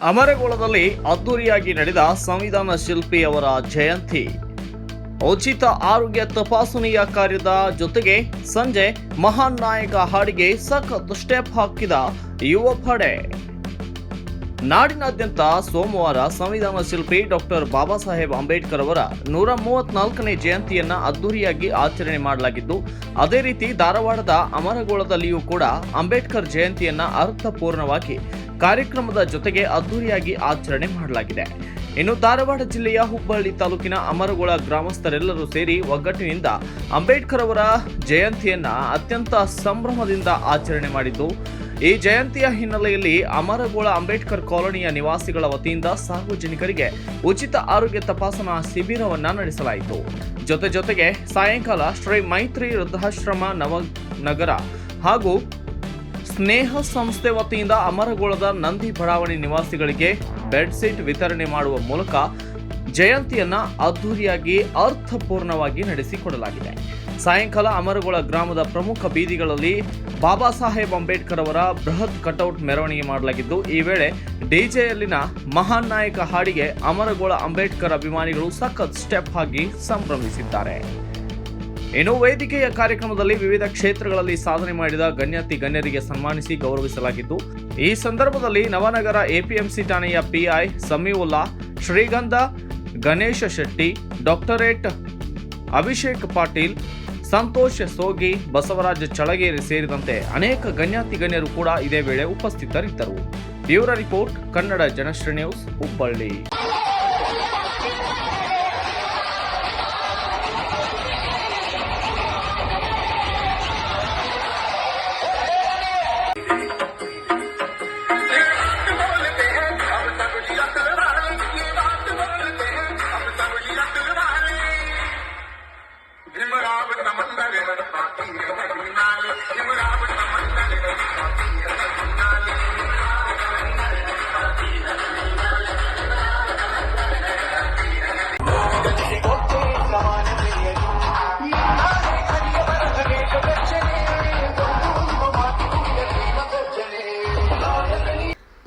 ಅಮರಗೋಳದಲ್ಲಿ ಅದ್ದೂರಿಯಾಗಿ ನಡೆದ ಸಂವಿಧಾನ ಶಿಲ್ಪಿ ಅವರ ಜಯಂತಿ. ಉಚಿತ ಆರೋಗ್ಯ ತಪಾಸಣೆಯ ಕಾರ್ಯದ ಜೊತೆಗೆ ಸಂಜೆ ಮಹಾನ್ ನಾಯಕ ಹಾಡಿಗೆ ಸಖತ್ ಸ್ಟೆಪ್ ಹಾಕಿದ ಯುವ ಪಡೆ ನಾಡಿನಾದ್ಯಂತ ಸೋಮವಾರ ಸಂವಿಧಾನ ಶಿಲ್ಪಿ ಡಾಕ್ಟರ್ ಬಾಬಾ ಸಾಹೇಬ್ ಅಂಬೇಡ್ಕರ್ ಅವರ ನೂರ ಮೂವತ್ನಾಲ್ಕನೇ ಜಯಂತಿಯನ್ನ ಅದ್ದೂರಿಯಾಗಿ ಆಚರಣೆ ಮಾಡಲಾಗಿದ್ದು, ಅದೇ ರೀತಿ ಧಾರವಾಡದ ಅಮರಗೋಳದಲ್ಲಿಯೂ ಕೂಡ ಅಂಬೇಡ್ಕರ್ ಜಯಂತಿಯನ್ನ ಅರ್ಥಪೂರ್ಣವಾಗಿ ಕಾರ್ಯಕ್ರಮದ ಜೊತೆಗೆ ಅದ್ದೂರಿಯಾಗಿ ಆಚರಣೆ ಮಾಡಲಾಗಿದೆ. ಇನ್ನು ಧಾರವಾಡ ಜಿಲ್ಲೆಯ ಹುಬ್ಬಳ್ಳಿ ತಾಲೂಕಿನ ಅಮರಗೋಳ ಗ್ರಾಮಸ್ಥರೆಲ್ಲರೂ ಸೇರಿ ಒಗ್ಗಟ್ಟಿನಿಂದ ಅಂಬೇಡ್ಕರ್ ಅವರ ಜಯಂತಿಯನ್ನ ಅತ್ಯಂತ ಸಂಭ್ರಮದಿಂದ ಆಚರಣೆ ಮಾಡಿದ್ದು, ಈ ಜಯಂತಿಯ ಹಿನ್ನೆಲೆಯಲ್ಲಿ ಅಮರಗೋಳ ಅಂಬೇಡ್ಕರ್ ಕಾಲೋನಿಯ ನಿವಾಸಿಗಳ ವತಿಯಿಂದ ಸಾರ್ವಜನಿಕರಿಗೆ ಉಚಿತ ಆರೋಗ್ಯ ತಪಾಸಣಾ ಶಿಬಿರವನ್ನ ನಡೆಸಲಾಯಿತು. ಜೊತೆ ಜೊತೆಗೆ ಸಾಯಂಕಾಲ ಶ್ರೀ ಮೈತ್ರಿ ವೃದ್ಧಾಶ್ರಮ ನವ ನಗರ ಹಾಗೂ ಸ್ನೇಹ ಸಂಸ್ಥೆ ವತಿಯಿಂದ ಅಮರಗೋಳದ ನಂದಿ ಬಡಾವಣೆ ನಿವಾಸಿಗಳಿಗೆ ಬೆಡ್ಶೀಟ್ ವಿತರಣೆ ಮಾಡುವ ಮೂಲಕ ಜಯಂತಿಯನ್ನ ಅದ್ಧೂರಿಯಾಗಿ ಅರ್ಥಪೂರ್ಣವಾಗಿ ನಡೆಸಿಕೊಡಲಾಗಿದೆ. ಸಾಯಂಕಾಲ ಅಮರಗೋಳ ಗ್ರಾಮದ ಪ್ರಮುಖ ಬೀದಿಗಳಲ್ಲಿ ಬಾಬಾ ಸಾಹೇಬ್ ಅಂಬೇಡ್ಕರ್ ಅವರ ಬೃಹತ್ ಕಟೌಟ್ ಮೆರವಣಿಗೆ ಮಾಡಲಾಗಿದ್ದು, ಈ ವೇಳೆ ಡಿಜೆಯಲ್ಲಿನ ಮಹಾನ್ ನಾಯಕ ಹಾಡಿಗೆ ಅಮರಗೋಳ ಅಂಬೇಡ್ಕರ್ ಅಭಿಮಾನಿಗಳು ಸಖತ್ ಸ್ಟೆಪ್ ಆಗಿ ಸಂಭ್ರಮಿಸಿದ್ದಾರೆ. ಇನ್ನು ವೈದ್ಯಕೀಯ ಕಾರ್ಯಕ್ರಮದಲ್ಲಿ ವಿವಿಧ ಕ್ಷೇತ್ರಗಳಲ್ಲಿ ಸಾಧನೆ ಮಾಡಿದ ಗಣ್ಯಾತಿ ಗಣ್ಯರಿಗೆ ಸನ್ಮಾನಿಸಿ ಗೌರವಿಸಲಾಗಿದ್ದು, ಈ ಸಂದರ್ಭದಲ್ಲಿ ನವನಗರ ಎಪಿಎಂಸಿ ಠಾಣೆಯ ಪಿಐ ಸಮೀವುಲ್ಲಾ, ಶ್ರೀಗಂಧ, ಗಣೇಶ ಶೆಟ್ಟಿ, ಡಾಕ್ಟರೇಟ್ ಅಭಿಷೇಕ್ ಪಾಟೀಲ್, ಸಂತೋಷ್ ಸೋಗಿ, ಬಸವರಾಜ ಚಳಗೇರಿ ಸೇರಿದಂತೆ ಅನೇಕ ಗಣ್ಯಾತಿ ಗಣ್ಯರು ಕೂಡ ಇದೇ ವೇಳೆ ಉಪಸ್ಥಿತರಿದ್ದರು. Bureau report, Kannada Janashree news, Hubballi.